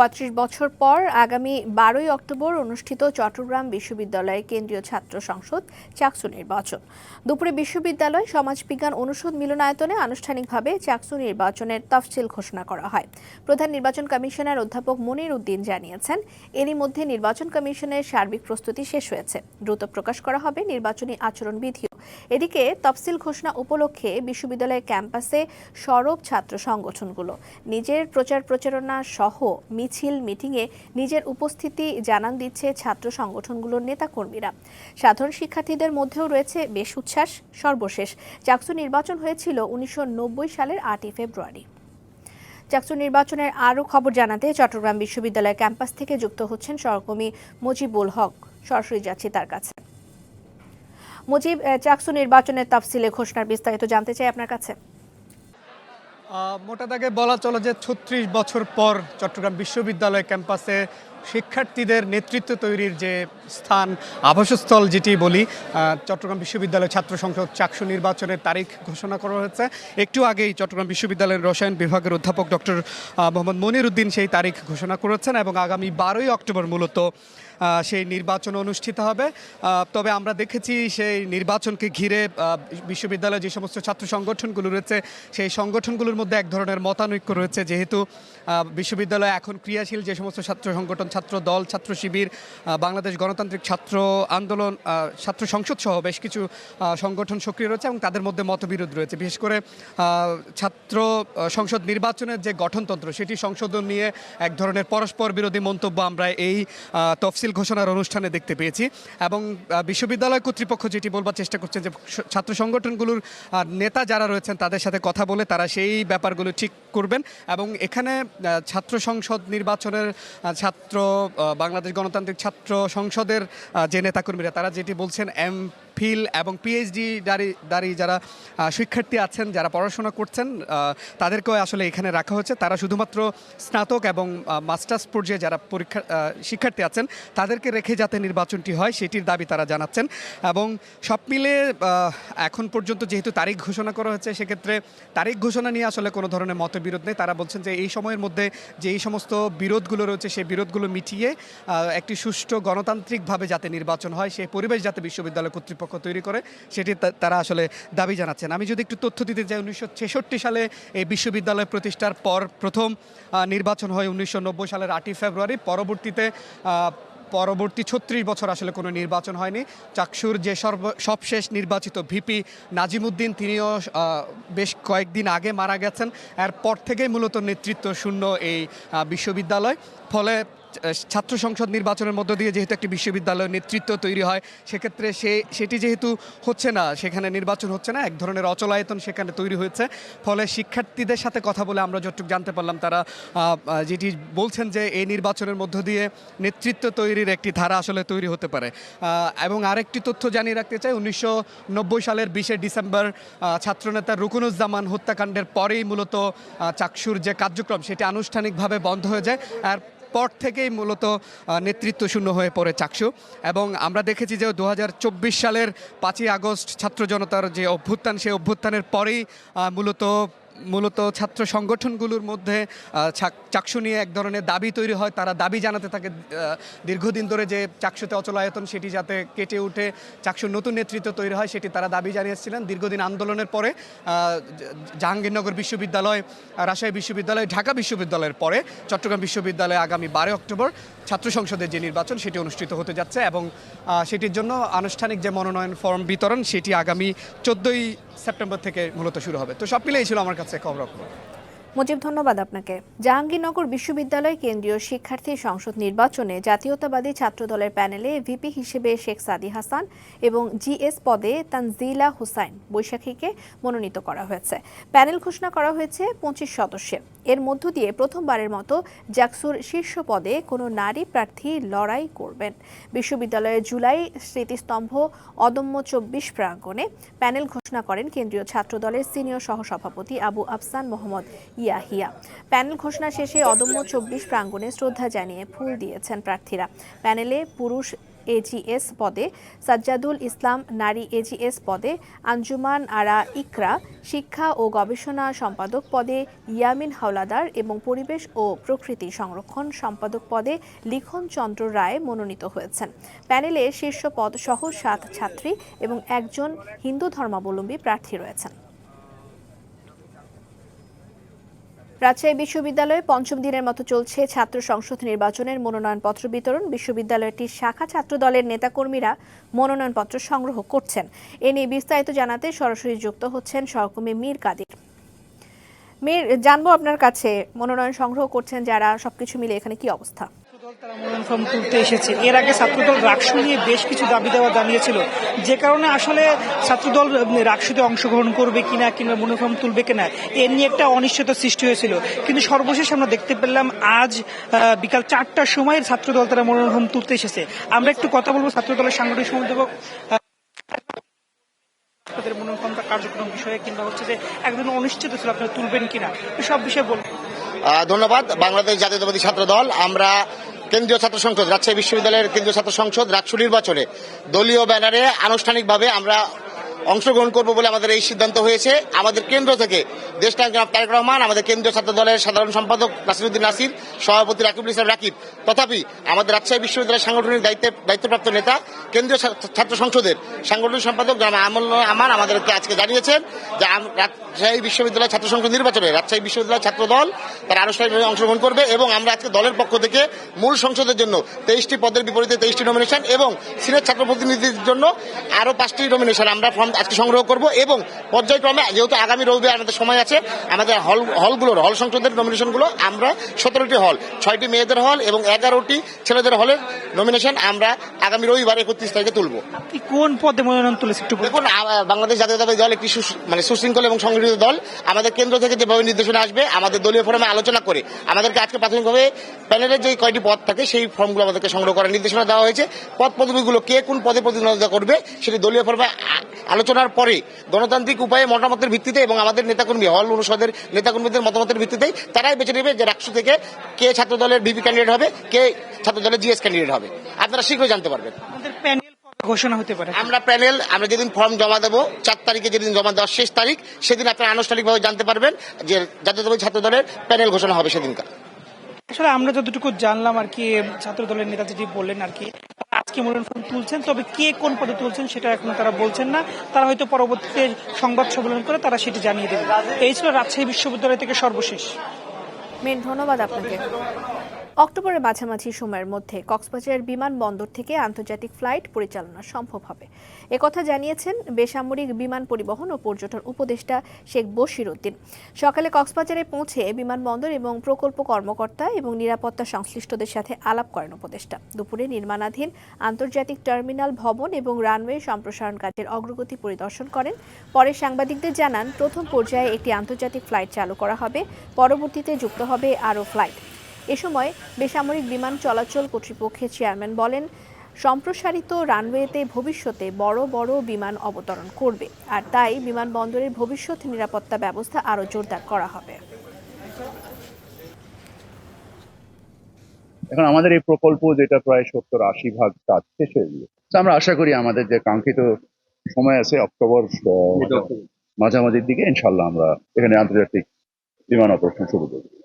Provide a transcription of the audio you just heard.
পঁয়ত্রিশ বছর পর আগামী বারোই অক্টোবর অনুষ্ঠিত চট্টগ্রাম বিশ্ববিদ্যালয়ের কেন্দ্রীয় ছাত্র সংসদ চাকসু নির্বাচন। দুপুরে বিশ্ববিদ্যালয় সমাজবিজ্ঞান অনুষদ মিলনায়তনে আনুষ্ঠানিকভাবে চাকসু নির্বাচনের তফসিল ঘোষণা করা হয়। প্রধান নির্বাচন কমিশনার অধ্যাপক মনির উদ্দিন জানিয়েছেন, এরই মধ্যে নির্বাচন কমিশনের সার্বিক প্রস্তুতি শেষ হয়েছে। দ্রুত প্রকাশ করা হবে নির্বাচনী আচরণবিধিও। এদিকে তফসিল ঘোষণা উপলক্ষে বিশ্ববিদ্যালয়ের ক্যাম্পাসে সরব ছাত্র সংগঠনগুলো। নিজের প্রচার প্রচারণা সহ মিছিল, মিটিংয়ে নিজের উপস্থিতি জানান দিচ্ছে ছাত্র সংগঠনগুলোর নেতাকর্মীরা। সাধারণ শিক্ষার্থীদের মধ্যেও রয়েছে বেশ উচ্ছ্বাস, সর্বশেষ। চাকসু নির্বাচন হয়েছিল উনিশশো নব্বই সালের আটই ফেব্রুয়ারি। চাকসু নির্বাচনের আরও খবর জানাতে চট্টগ্রাম বিশ্ববিদ্যালয় ক্যাম্পাস থেকে যুক্ত হচ্ছেন সহকর্মী মুজিবুল হক। সরাসরি যাচ্ছি তার কাছে। মুজিব চাকসু নির্বাচনের তাফসিলে ঘোষণার বিস্তারিত জানতে চাই আপনার কাছে। মোটা দাগে বলা চলো যে ছত্রিশ বছর পর চট্টগ্রাম বিশ্ববিদ্যালয় ক্যাম্পাসে শিক্ষার্থীদের নেতৃত্ব তৈরির যে স্থান, আবাসস্থল যেটি বলি চট্টগ্রাম বিশ্ববিদ্যালয় ছাত্র সংসদ চাকসু নির্বাচনের তারিখ ঘোষণা করা হয়েছে। একটু আগেই চট্টগ্রাম বিশ্ববিদ্যালয়ের রসায়ন বিভাগের অধ্যাপক ডক্টর মোহাম্মদ মনির উদ্দিন সেই তারিখ ঘোষণা করেছেন এবং আগামী বারোই অক্টোবর মূলত সেই নির্বাচন অনুষ্ঠিত হবে। তবে আমরা দেখেছি সেই নির্বাচনকে ঘিরে বিশ্ববিদ্যালয়ে যে সমস্ত ছাত্র সংগঠনগুলো রয়েছে, সেই সংগঠনগুলোর মধ্যে এক ধরনের মতানৈক্য রয়েছে। যেহেতু বিশ্ববিদ্যালয়ে এখন ক্রিয়াশীল যে সমস্ত ছাত্র সংগঠন ছাত্র দল, ছাত্র শিবির বাংলাদেশ গণতান্ত্রিক ছাত্র আন্দোলন ছাত্র সংসদ সহ বেশ কিছু সংগঠন সক্রিয় রয়েছে এবং তাদের মধ্যে মতবিরোধ রয়েছে। বিশেষ করে ছাত্র সংসদ নির্বাচনের যে গঠনতন্ত্র, সেটি সংশোধন নিয়ে এক ধরনের পরস্পর বিরোধী মন্তব্য আমরা এই তফসিল ঘোষণার অনুষ্ঠানে দেখতে পেয়েছি এবং বিশ্ববিদ্যালয় কর্তৃপক্ষ যেটি বলবার চেষ্টা করছেন যে ছাত্র সংগঠনগুলোর নেতা যারা রয়েছেন তাদের সাথে কথা বলে তারা সেই ব্যাপারগুলো ঠিক করবেন এবং এখানে ছাত্র সংসদ নির্বাচনের ছাত্র বাংলাদেশ গণতান্ত্রিক ছাত্র সংসদের যে নেতাকর্মীরা তারা যেটি বলছেন এম ফিল এবং পিএইচডি দাঁড়ি দাঁড়ি যারা শিক্ষার্থী আছেন, যারা পড়াশোনা করছেন তাদেরকেও আসলে এখানে রাখা হচ্ছে তারা শুধুমাত্র স্নাতক এবং মাস্টার্স পর্যায়ে যারা পরীক্ষা শিক্ষার্থী আছেন, তাদেরকে রেখে যাতে নির্বাচনটি হয়, সেটির দাবি তারা জানাচ্ছেন। এবং সব মিলে এখন পর্যন্ত যেহেতু তারিখ ঘোষণা করা হয়েছে, সেক্ষেত্রে তারিখ ঘোষণা নিয়ে আসলে কোনো ধরনের মতবিরোধ নেই। তারা বলছেন যে এই সময়ের মধ্যে যে এই সমস্ত বিরোধগুলো রয়েছে, সেই বিরোধগুলো মিটিয়ে একটি সুষ্ঠু গণতান্ত্রিকভাবে যাতে নির্বাচন হয়, সেই পরিবেশ যাতে বিশ্ববিদ্যালয় কর্তৃপক্ষ তৈরি করে, সেটি তারা আসলে দাবি জানাচ্ছেন। আমি যদি একটু তথ্য দিতে চাই উনিশশো সালে এই বিশ্ববিদ্যালয় প্রতিষ্ঠার পর প্রথম নির্বাচন হয় উনিশশো নব্বই সালের আটই ফেব্রুয়ারি। পরবর্তীতে পরবর্তী ছত্রিশ বছর আসলে কোনো নির্বাচন হয়নি। চাকসুর যে সর্ব সবশেষ নির্বাচিত ভিপি নাজিমুদ্দিন, তিনিও বেশ কয়েকদিন আগে মারা গেছেন। এরপর থেকেই মূলত নেতৃত্ব শূন্য এই বিশ্ববিদ্যালয়। ফলে ছাত্র সংসদ নির্বাচনের মধ্য দিয়ে যেহেতু একটি বিশ্ববিদ্যালয়ের নেতৃত্ব তৈরি হয়, সেক্ষেত্রে সে, সেটি যেহেতু হচ্ছে না, সেখানে নির্বাচন হচ্ছে না, এক ধরনের অচলায়তন সেখানে তৈরি হয়েছে। ফলে শিক্ষার্থীদের সাথে কথা বলে আমরা যতটুকু জানতে পারলাম, তারা যেটি বলছেন যে এই নির্বাচনের মধ্য দিয়ে নেতৃত্ব তৈরির একটি ধারা আসলে তৈরি হতে পারে। এবং আরেকটি তথ্য জানিয়ে রাখতে চাই, উনিশশো নব্বই সালের বিশে ডিসেম্বর ছাত্রনেতা রুকুনুজ্জামান হত্যাকাণ্ডের পরেই মূলত চাকসুর যে কার্যক্রম, সেটি আনুষ্ঠানিকভাবে বন্ধ হয়ে যায়। আর পর থেকেই মূলত নেতৃত্ব শূন্য হয়ে পড়ে চাকসু। এবং আমরা দেখেছি যে দু হাজার চব্বিশ সালের পাঁচই আগস্ট ছাত্র জনতার যে অভ্যুত্থান, সেই অভ্যুত্থানের পরেই মূলত মূলত ছাত্র সংগঠনগুলোর মধ্যে চাকসু নিয়ে এক ধরনের দাবি তৈরি হয়। তারা দাবি জানাতে থাকে দীর্ঘদিন ধরে যে চাকসুতে অচলায়তন সেটি যাতে কেটে উঠে, চাকসুর নতুন নেতৃত্ব তৈরি হয় সেটি তারা দাবি জানিয়েছিলেন। দীর্ঘদিন আন্দোলনের পরে জাহাঙ্গীরনগর বিশ্ববিদ্যালয়, রাজশাহী বিশ্ববিদ্যালয়, ঢাকা বিশ্ববিদ্যালয়ের পরে, চট্টগ্রাম বিশ্ববিদ্যালয়ে আগামী বারো অক্টোবর ছাত্র সংসদের যে নির্বাচন, সেটি অনুষ্ঠিত হতে যাচ্ছে এবং সেটির জন্য আনুষ্ঠানিক যে মনোনয়ন ফর্ম বিতরণ, সেটি আগামী চোদ্দোই সেপ্টেম্বর থেকে মূলত শুরু হবে। তো সব মিলেই ছিল আমার কাছে খবর মুজিব, ধন্যবাদ আপনাকে। জাহাঙ্গীরনগর বিশ্ববিদ্যালয় কেন্দ্রীয় শিক্ষার্থী সংসদ নির্বাচনে জাতীয়তাবাদী ছাত্র দলের প্যানেলে ভিপি হিসেবে শেখ সাদি হাসান এবং জিএস পদে তানজিলা হুসাইন বৈশাখীকে মনোনীত করা হয়েছে। প্যানেল ঘোষণা করা হয়েছে পঁচিশ সদস্যের এর মধ্য দিয়ে প্রথমবারের মতো জাকসুর শীর্ষ পদে কোনো নারী প্রার্থী লড়াই করবেন। বিশ্ববিদ্যালয়ের জুলাই স্মৃতিস্তম্ভ অদম্য চব্বিশ প্রাঙ্গণে প্যানেল ঘোষণা করেন কেন্দ্রীয় ছাত্র দলের সিনিয়র সহসভাপতি আবু আফসান মোহাম্মদ ইয়াহিয়া। প্যানেল ঘোষণা শেষে অদম্য চব্বিশ প্রাঙ্গণে শ্রদ্ধা জানিয়ে ফুল দিয়েছেন প্রার্থীরা। প্যানেলে পুরুষ এজিএস পদে সাজ্জাদুল ইসলাম, নারী এজিএস পদে আঞ্জুমান আরা ইকরা, শিক্ষা ও গবেষণা সম্পাদক পদে ইয়ামিন হাওলাদার এবং পরিবেশ ও প্রকৃতি সংরক্ষণ সম্পাদক পদে লিখন চন্দ্র রায় মনোনীত হয়েছেন। প্যানেলে শীর্ষ পদ সহ সাত ছাত্রী এবং একজন হিন্দু ধর্মাবলম্বী প্রার্থী রয়েছেন। রাজশাহী বিশ্ববিদ্যালয়ে পঞ্চম দিনের মতো চলছে ছাত্র সংসদ নির্বাচনের মনোনয়নপত্র বিতরণ। বিশ্ববিদ্যালয়টির শাখা ছাত্র দলের নেতাকর্মীরা মনোনয়নপত্র সংগ্রহ করছেন। এ নিয়ে বিস্তারিত জানাতে সরাসরি যুক্ত হচ্ছেন সহকর্মী মীর কাদির। মীর, জানব আপনার কাছে মনোনয়ন সংগ্রহ করছেন যারা, সবকিছু মিলে এখানে কি অবস্থা? ছাত্রদল তারা মনোনয়ন তুলতে এসেছে। এর আগে ছাত্রদল রাকসু নিয়ে বেশ কিছু দাবি দেওয়া জানিয়েছিল। যে কারণে আসলে ছাত্রদল রাকসুতে অংশগ্রহণ করবে কিনা কিংবা মনোনয়ন তুলবে কিনা এ নিয়ে একটা অনিশ্চয়তা সৃষ্টি হয়েছিল। কিন্তু সর্বশেষ আমরা দেখতে পেলাম আজ বিকাল চারটার সময় ছাত্রদল তারা মনোনয়ন তুলতে এসেছে। আমরা একটু কথা বলব ছাত্রদলের সাংগঠনিক সম্পাদক আহ, আপনাদের মনোনয়ন কার্যক্রম বিষয়ে কিংবা হচ্ছে যে একজন অনিশ্চিত ছিল আপনারা তুলবেন কিনা সব বিষয়ে বলুন। ধন্যবাদ। বাংলাদেশ জাতীয়তাবাদী ছাত্র দল আমরা কেন্দ্রীয় ছাত্র সংসদ রাজশাহী বিশ্ববিদ্যালয়ের কেন্দ্রীয় ছাত্র সংসদ রাকসু নির্বাচনে দলীয় ব্যানারে আনুষ্ঠানিকভাবে আমরা অংশগ্রহণ করব বলে আমাদের এই সিদ্ধান্ত হয়েছে। আমাদের কেন্দ্র থেকে দেশ জনাব তারেক রহমান, আমাদের কেন্দ্রীয় ছাত্র দলের সাধারণ সম্পাদক নাসিরুদ্দিন নাসির, সভাপতি রাকিবুল ইসলাম রাকিব, তথাপি আমাদের রাজশাহী বিশ্ববিদ্যালয়ের সাংগঠনিক দায়িত্বে দায়িত্বপ্রাপ্ত নেতা, কেন্দ্রীয় ছাত্র- সংসদের সাংগঠনিক সম্পাদক জনাব আমল আমার আমাদেরকে আজকে জানিয়েছেন যে রাজশাহী বিশ্ববিদ্যালয় ছাত্র সংসদ নির্বাচনে রাজশাহী বিশ্ববিদ্যালয় ছাত্র দল তারা আনুষ্ঠানিকভাবে অংশগ্রহণ করবে এবং আমরা আজকে দলের পক্ষ থেকে মূল সংসদের জন্য তেইশটি পদের বিপরীতে তেইশটি নমিনেশন এবং সিনেট ছাত্র প্রতিনিধির জন্য আরও পাঁচটি নমিনেশন আমরা ফর্ম আজকে সংগ্রহ করব এবং পর্যায়ক্রমে যেহেতু আগামী রবিবার আমাদের সময় আছে আমাদের হল হলগুলোর হল সংসদের নমিনেশনগুলো আমরা সতেরোটি হল ছয়টি মেয়েদের হল এবং এগারোটি ছেলেদের হলের নমিনেশন আমরা আগামী রবিবার একত্রিশ তারিখে তুলব। আপনি কোন পদে মনোনয়ন তুলেছে একটু দেখুন আ- বাংলাদেশ জাতীয়তাবাদী দল একটি সুস- মানে সুশৃঙ্খল এবং সংগঠিত দল। আমাদের কেন্দ্র থেকে যেভাবে নির্দেশনা আসবে আমাদের দলীয় ফোরামে আলোচনা করে আমাদেরকে আজকে প্রাথমিকভাবে প্যানেলের যে কয়টি পদ থাকে সেই ফর্মগুলো আমাদেরকে সংগ্রহ করার নির্দেশনা দেওয়া হয়েছে। পদ পদবিগুলো কে কোন পদে প্রতিদ্বন্দ্বিতা করবে সেটি দলীয় ফোরামে আ- আলোচনার পরে গণতান্ত্রিক উপায়ে মতামতের ভিত্তিতে এবং আমাদের নেতাকর্মী হল অনুষদের নেতাকর্মীদের মতামতের ভিত্তিতেই তারাই বেছে নেবে যে রাষ্ট্র থেকে কে ছাত্র দলের ভিপি ক্যান্ডিডেট হবে কে ছাত্র দলের জিএস ক্যান্ডিডেট হবে। আপনারা শীঘ্রই জানতে পারবেন। প্যানেল ঘোষণা হতে পারে? আমরা প্যানেল আমরা যেদিন ফর্ম জমা দেবো চার তারিখে যেদিন জমা দেওয়ার শেষ তারিখ সেদিন আপনারা আনুষ্ঠানিকভাবে জানতে পারবেন যে জাতীয়তাবাদী ছাত্র দলের প্যানেল ঘোষণা হবে সেদিনকার। আসলে আমরা যতটুকু জানলাম আর কি ছাত্র দলের নেতা যেটি বললেন আর কি আজকে মনোনয়ন তুলছেন, তবে কে কোন পদে তুলছেন সেটা এখন তারা বলছেন না। তারা হয়তো পরবর্তীতে সংবাদ সম্মেলন করে তারা সেটি জানিয়ে দেবে। এই ছিল রাজশাহী বিশ্ববিদ্যালয় থেকে সর্বশেষ। মেন, ধন্যবাদ আপনাকে। অক্টোবরের মাঝামাঝি সময়ের মধ্যে কক্সবাজারের বিমানবন্দর থেকে আন্তর্জাতিক ফ্লাইট পরিচালনা সম্ভব হবে। একথা জানিয়েছেন বেসামরিক বিমান পরিবহন ও পর্যটন উপদেষ্টা শেখ বশির উদ্দিন। সকালে কক্সবাজারে পৌঁছে বিমানবন্দর এবং প্রকল্প কর্মকর্তা এবং নিরাপত্তা সংশ্লিষ্টদের সাথে আলাপ করেন উপদেষ্টা। দুপুরে নির্মাণাধীন আন্তর্জাতিক টার্মিনাল ভবন এবং রানওয়ে সম্প্রসারণ কাজের অগ্রগতি পরিদর্শন করেন। পরে সাংবাদিকদের জানান, প্রথম পর্যায়ে একটি আন্তর্জাতিক ফ্লাইট চালু করা হবে, পরবর্তীতে যুক্ত হবে আরও ফ্লাইট। এ সময় বেসামরিক বিমান চলাচল কর্তৃপক্ষের চেয়ারম্যান বলেন সম্প্রসারিত রানওয়েতে ভবিষ্যতে বড় বড় বিমান অবতরণ করবে আর তাই বিমানবন্দরের ভবিষ্যৎ নিরাপত্তা ব্যবস্থা আরও জোরদার করা হবে। এখন আমাদের এই প্রকল্প যেটা প্রায় সত্তর আশি ভাগ কাজ শেষ হয়ে গিয়েছে। আমরা আশা করি আমাদের যে কাঙ্ক্ষিত সময় আছে অক্টোবর মাঝামাঝির দিকে ইনশাল্লাহ আমরা এখানে আন্তর্জাতিক বিমান অপারেশন শুরু করব।